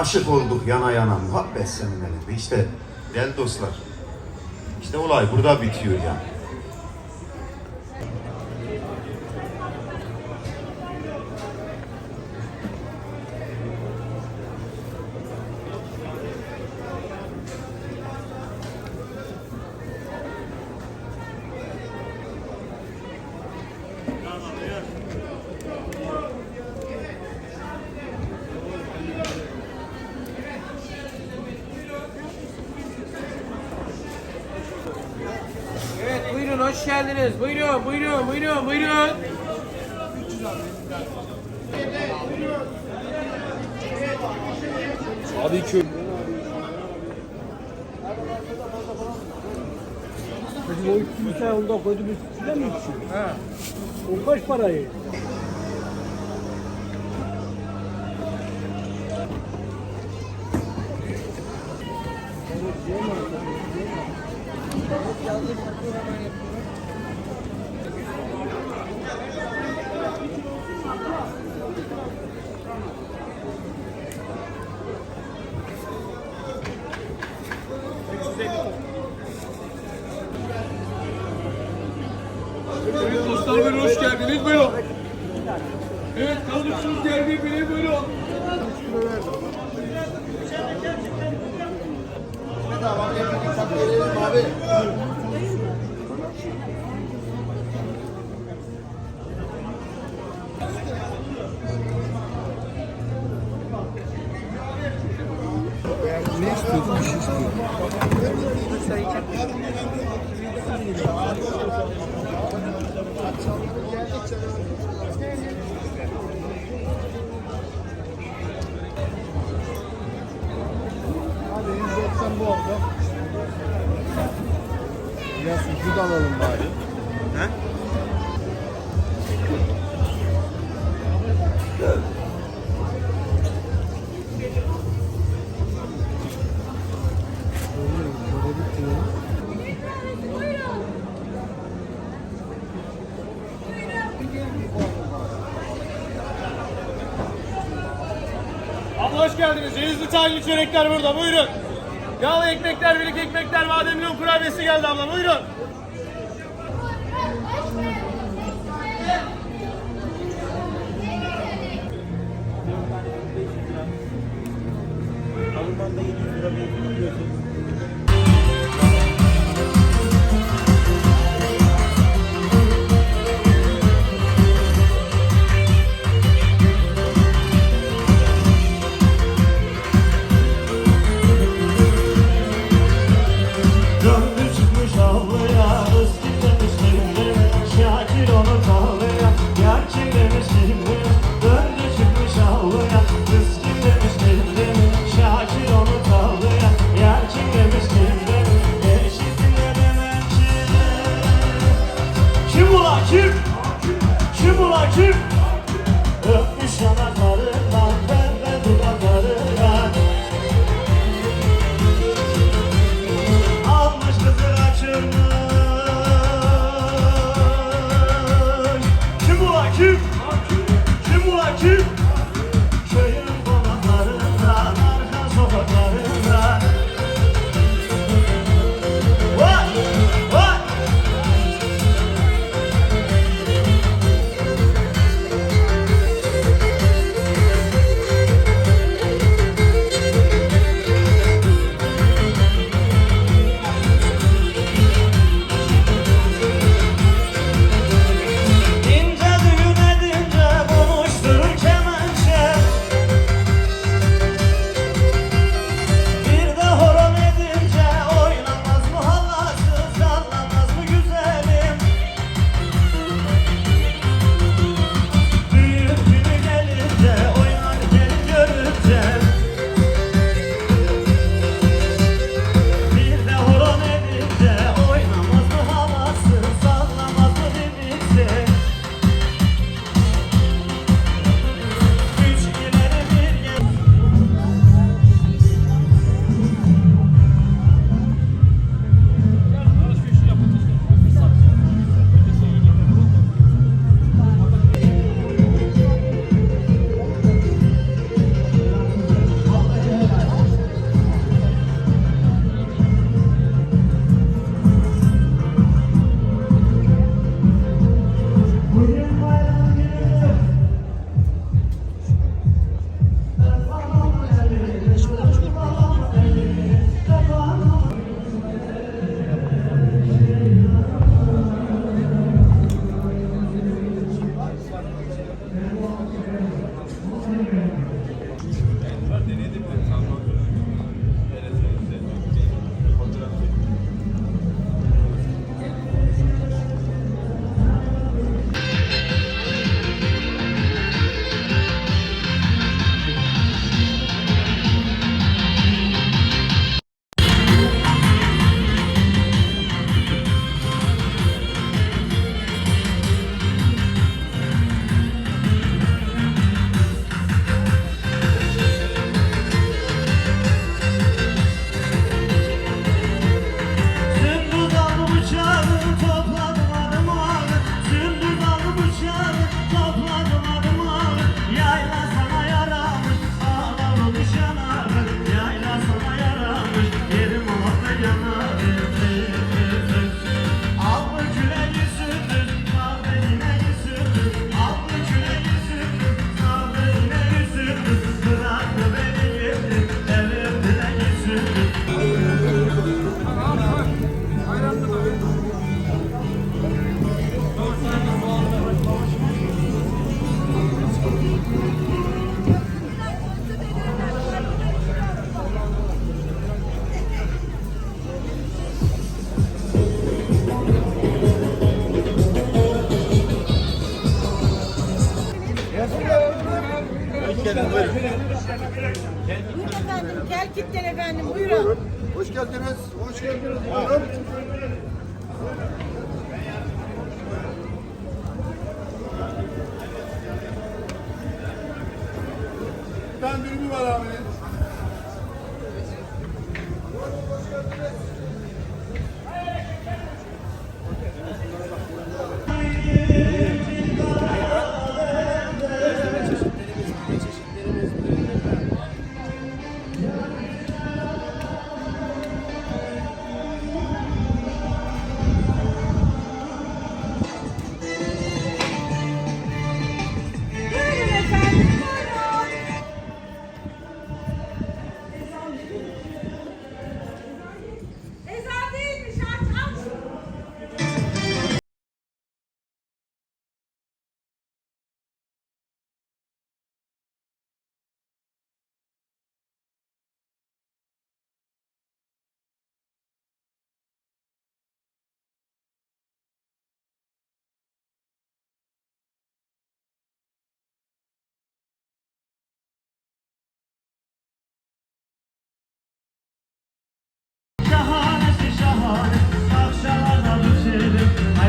Aşık olduk yana yana muhabbet seninle. İşte değerli dostlar. İşte olay burada bitiyor yani. Evet buyurun hoş geldiniz. Buyurun buyurun buyurun buyurun. Abi köy. Bizim o 300 tane ondan koyduğumuz sizden mi içiyor? He. O kaç parayı? 何やってる? Bu arada. Biraz sucuk alalım bari. Abla hoş geldiniz. Cevizli tahinli çörekler burada. Buyurun. Yağlı ekmekler, birlik ekmekler, bademli kurabiyesi geldi abla. Buyurun. Döndü geldiniz. Buyurun. Buyurun efendim, gel kitten efendim, buyurun. Hoş geldiniz. Hoş geldiniz. Buyurun.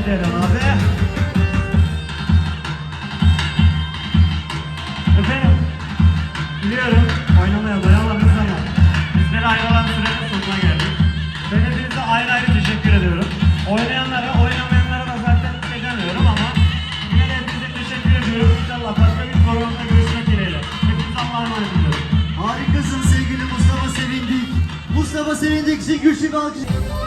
Haydi Eren abi. Efendim Biliyorum oynamaya doyamadınız ama Bizlere ayrılan sürenin sonuna geldik. Ben hepinize ayrı ayrı teşekkür ediyorum. Oynayanlara oynamayanlara da zaten bir şey demiyorum ama Yine de hepinize teşekkür ediyorum. İnşallah başka bir programda görüşmek dileğiyle. Hepinize Allah'a emanet ediyorum. Harikasın sevgili Mustafa Sevindik. Mustafa Sevindik için güçlü bir.